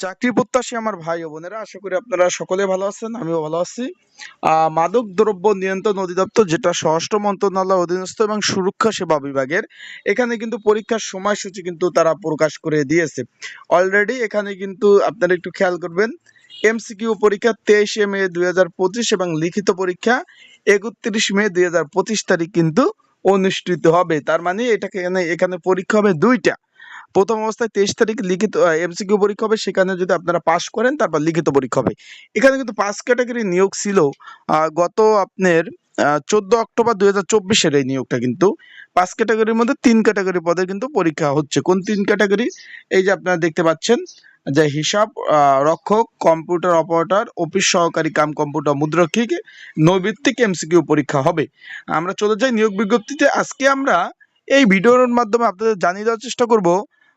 চাকরি প্রত্যাশী আমার ভাই ও বোনেরা, আশা করি আপনারা সকলে ভালো আছেন, আমিও ভালো আছি। মাদক দ্রব্য নিয়ন্ত্রণ অধিদপ্তর, যেটা স্বরাষ্ট্র মন্ত্রণালয় অধীনস্থ এবং সুরক্ষা সেবা বিভাগের, এখানে কিন্তু পরীক্ষার সময়সূচি কিন্তু তারা প্রকাশ করে দিয়েছে। অলরেডি এখানে কিন্তু আপনারা একটু খেয়াল করবেন এমসিকিউ পরীক্ষা তেইশে মে দুই হাজার পঁচিশ এবং লিখিত পরীক্ষা একত্রিশ মে দুই হাজার পঁচিশ তারিখ কিন্তু অনুষ্ঠিত হবে। তার মানে এটাকে এখানে এখানে পরীক্ষা হবে দুইটা। প্রথম অবস্থায় তেইশ তারিখ লিখিত এমসিকিউ পরীক্ষা হবে। সেখানে যদি আপনারা পাস করেন, তারপর লিখিত পরীক্ষা হবে। এখানে কিন্তু পাঁচ ক্যাটাগরি নিয়োগ ছিল গত আপনার চোদ্দ অক্টোবর দুই হাজার চব্বিশের এই নিয়োগটা কিন্তু। পাঁচ ক্যাটাগরির মধ্যে তিন ক্যাটাগরি পদের কিন্তু পরীক্ষা হচ্ছে। কোন তিন ক্যাটাগরি এই যে আপনারা দেখতে পাচ্ছেন, যে হিসাব রক্ষক কম্পিউটার অপারেটর অফিস সহকারী কাম কম্পিউটার মুদ্রক্ষিক, নৈবিত্তিক এমসিকিউ পরীক্ষা হবে। আমরা চলে যাই নিয়োগ বিজ্ঞপ্তিতে। আজকে আমরা এই ভিডিওর মাধ্যমে আপনাদের জানিয়ে দেওয়ার চেষ্টা করব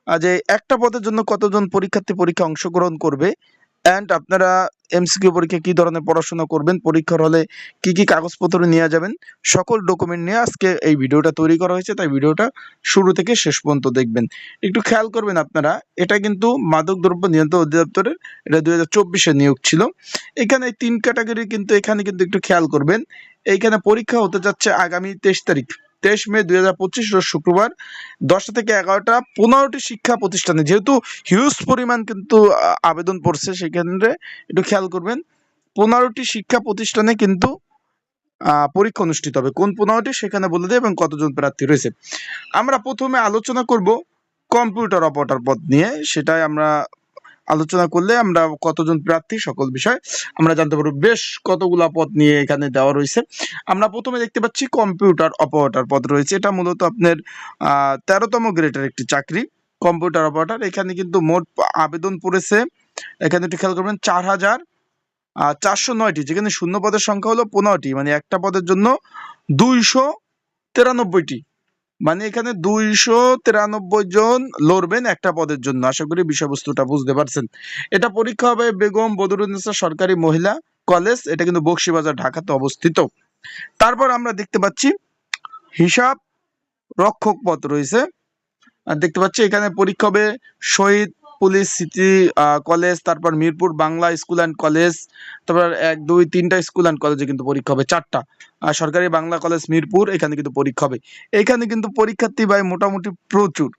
যে একটা পদের জন্য কতজন পরীক্ষার্থী পরীক্ষা অংশগ্রহণ করবে? অ্যান্ড আপনারা এমসিকিউ পরীক্ষা কি ধরনের পড়াশোনা করবেন? পরীক্ষার হলে কি কি কাগজপত্র নিয়ে যাবেন? সকল ডকুমেন্ট নিয়ে আজকে এই ভিডিওটা তৈরি করা হয়েছে। তাই ভিডিওটা শুরু থেকে শেষ পর্যন্ত দেখবেন। একটু খেয়াল করবেন আপনারা, এটা কিন্তু মাদক দ্রব্য নিয়ন্ত্রণ অধিদপ্তরের, এটা দুই হাজার নিয়োগ ছিল। এখানে তিন ক্যাটাগরি কিন্তু এখানে কিন্তু একটু খেয়াল করবেন। এইখানে পরীক্ষা হতে যাচ্ছে আগামী তেইশ তারিখ। তেইশ মে দুই হাজার পঁচিশ শুক্রবার দশটা থেকে এগারোটা পনেরোটি শিক্ষা প্রতিষ্ঠানে। যেহেতু হিউজ পরিমাণ কিন্তু আবেদন পড়ছে সেখানে একটু খেয়াল করবেন, পনেরোটি শিক্ষা প্রতিষ্ঠানে কিন্তু পরীক্ষা অনুষ্ঠিত হবে। কোন পনেরোটি? সেখানে বলে দেয় এবং কতজন প্রার্থী রয়েছে। আমরা প্রথমে আলোচনা করব কম্পিউটার অপারেটর পদ নিয়ে। সেটাই আমরা আলোচনা করলে আমরা কতজন প্রার্থী, সকল বিষয় আমরা জানতে পারব। বেশ কতগুলা পদ নিয়ে এখানে দেওয়া রয়েছে। আমরা প্রথমে দেখতে পাচ্ছি কম্পিউটার অপারেটর পদ রয়েছে। এটা মূলত আপনার তেরোতম গ্রেডের একটি চাকরি, কম্পিউটার অপারেটর। এখানে কিন্তু মোট আবেদন পড়েছে, এখানে একটু খেয়াল করবেন, চার হাজার চারশো নয়টি। যেখানে শূন্য পদের সংখ্যা হলো পনেরোটি মানে একটা পদের জন্য দুইশো তিরানব্বইটি। মানে এখানে দুইশো তিরানব্বই জন লড়বেন একটা পদের জন্য। আশা করি বিষয়বস্তুটা বুঝতে পারছেন। এটা পরীক্ষা হবে বেগম বদরুন্নেসা সরকারি মহিলা কলেজ। এটা কিন্তু বক্সিবাজার, ঢাকাতে অবস্থিত। তারপর আমরা দেখতে পাচ্ছি হিসাব রক্ষক পদ রয়েছে। আর দেখতে পাচ্ছি এখানে পরীক্ষা হবে শহীদ পুলিশ, সিটি কলেজ, তারপর Mirpur Bangla school and college, তারপর এক, দুই, তিনটা স্কুল অ্যান্ড কলেজে কিন্তু পরীক্ষা হবে, চারটা। সরকারি বাংলা কলেজ মিরপুর, এখানে কিন্তু পরীক্ষা হবে। এখানে কিন্তু পরীক্ষার্থী ভাই মোটামুটি প্রচুর।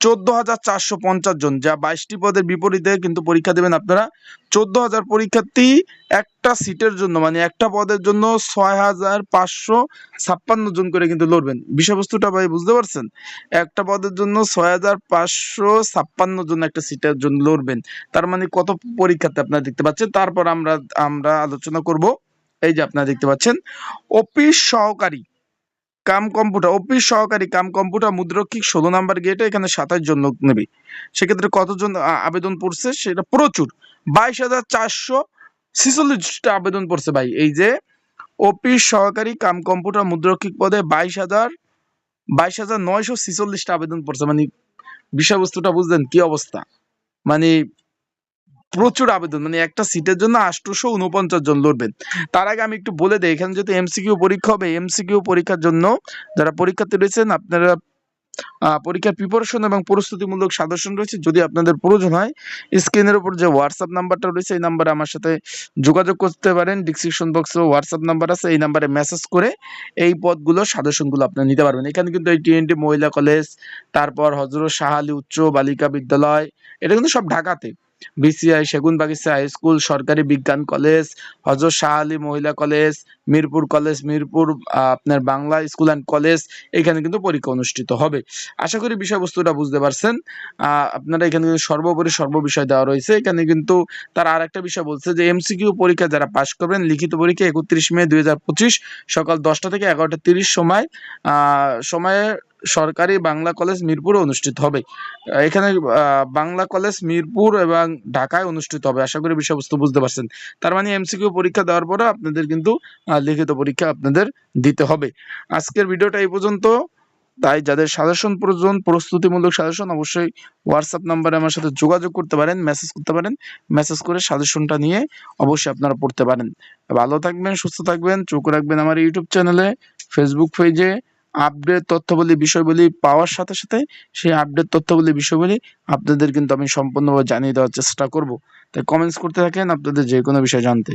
চোদ্দ হাজার চারশো পঞ্চাশ জন, যা বাইশটি পদের বিপরীতে কিন্তু পরীক্ষা দেবেন আপনারা। চোদ্দ হাজার পরীক্ষার্থী একটা সিটের জন্য মানে একটা পদের জন্য ছয় হাজার পাঁচশো ছাপ্পান্ন জন করে কিন্তু লড়বেন। বিষয়বস্তুটা ভাই বুঝতে পারছেন? একটা পদের জন্য ছয় হাজার পাঁচশো ছাপ্পান্ন জন একটা সিটের জন্য লড়বেন। তার মানে কত পরীক্ষার্থী আপনারা দেখতে পাচ্ছেন? তারপর আমরা আমরা আলোচনা করব। এই যে আপনারা দেখতে পাচ্ছেন, অফিস সহকারী কাম কম্পিউটার, অফিস সহকারী কাম কম্পিউটার, মুদ্রক্ষিক ষোলো নাম্বার গেটে এখানে সাতাশ জন লোক নেবে। সেক্ষেত্রে কতজন আবেদন পড়ছে? সেটা প্রচুর। বাইশ হাজার চারশো ছিচল্লিশটা আবেদন পড়ছে ভাই। এই যে অফিস সহকারী কাম কম্পিউটার, মুদ্রক্ষিক পদে বাইশ হাজার বাইশ হাজার নয়শো ছিচল্লিশটা আবেদন পড়ছে। মানে বিষয়বস্তুটা বুঝলেন কি অবস্থা? মানে প্রচুর আবেদন মানে একটা সিটের জন্য আটশোশো উনপঞ্চাশ জন লড়বেন। তার আগে আমি একটু বলে দিই, এখানে যদি এমসিকিউ পরীক্ষা হবে এমসিকিউ পরীক্ষার জন্য যারা পরীক্ষার্থী রয়েছেন, আপনারা পরীক্ষার প্রিপারেশন এবং প্রস্তুতিমূলক সাজেশন রয়েছে, যদি আপনাদের প্রয়োজন হয় স্ক্রিনের উপর যে হোয়াটসঅ্যাপ নাম্বারটা রয়েছে, এই নাম্বারে আমার সাথে যোগাযোগ করতে পারেন। ডিসক্রিপশন বক্সে হোয়াটসঅ্যাপ নাম্বার আছে, এই নাম্বারে মেসেজ করে এই পদগুলো, সাজেশনগুলো আপনারা নিতে পারবেন। এখানে কিন্তু এই টিএনটি মহিলা কলেজ তারপর হজরত শাহ আলী উচ্চ বালিকা বিদ্যালয়, এটা কিন্তু সব ঢাকাতে। বিসিআই সেগুনবাগিচা হাই স্কুল, সরকারি বিজ্ঞান কলেজ, হজরত শাহ আলী মহিলা কলেজ, মিরপুর কলেজ, মিরপুর আপনার বাংলা স্কুল অ্যান্ড কলেজ, এখানে কিন্তু পরীক্ষা অনুষ্ঠিত হবে। আশা করি বিষয়বস্তুটা বুঝতে পারছেন। আপনারা এখানে কিন্তু সর্বোপরি সর্ববিষয় দেওয়া রয়েছে। এখানে কিন্তু তার আর একটা বিষয় বলছে যে, এমসিকিউ পরীক্ষা যারা পাশ করবেন, লিখিত পরীক্ষা একত্রিশ মে দুই হাজার পঁচিশ সকাল দশটা থেকে এগারোটা তিরিশ সময় সময়ে সরকারি বাংলা কলেজ মিরপুরে অনুষ্ঠিত হবে। এখানে বাংলা কলেজ মিরপুর এবং ঢাকায় অনুষ্ঠিত হবে। আশা করি বিষয়বস্তু বুঝতে পারছেন। তার মানে এমসিকিউ পরীক্ষা দেওয়ার পরে আপনাদের কিন্তু লিখিত পরীক্ষা আপনাদের দিতে হবে। আজকের ভিডিওটা এই পর্যন্ত। তাই যাদের সাজেশন প্রয়োজন, প্রস্তুতিমূলক সাজেশন, অবশ্যই হোয়াটসঅ্যাপ নাম্বারে আমার সাথে যোগাযোগ করতে পারেন মেসেজ করতে পারেন। মেসেজ করে সাজেশনটা নিয়ে অবশ্যই আপনারা পড়তে পারেন। ভালো থাকবেন, সুস্থ থাকবেন, চোখ রাখবেন আমার ইউটিউব চ্যানেলে ফেসবুক পেজে আপডেট তথ্যবলী বিষয়গুলি পাওয়ার সাথে সাথে সেই আপডেট তথ্যবলী বিষয়গুলি আপনাদের কিন্তু আমি সম্পূর্ণভাবে জানিয়ে দেওয়ার চেষ্টা করব। তাই কমেন্টস করতে থাকেন আপনাদের যে কোনো বিষয় জানতে।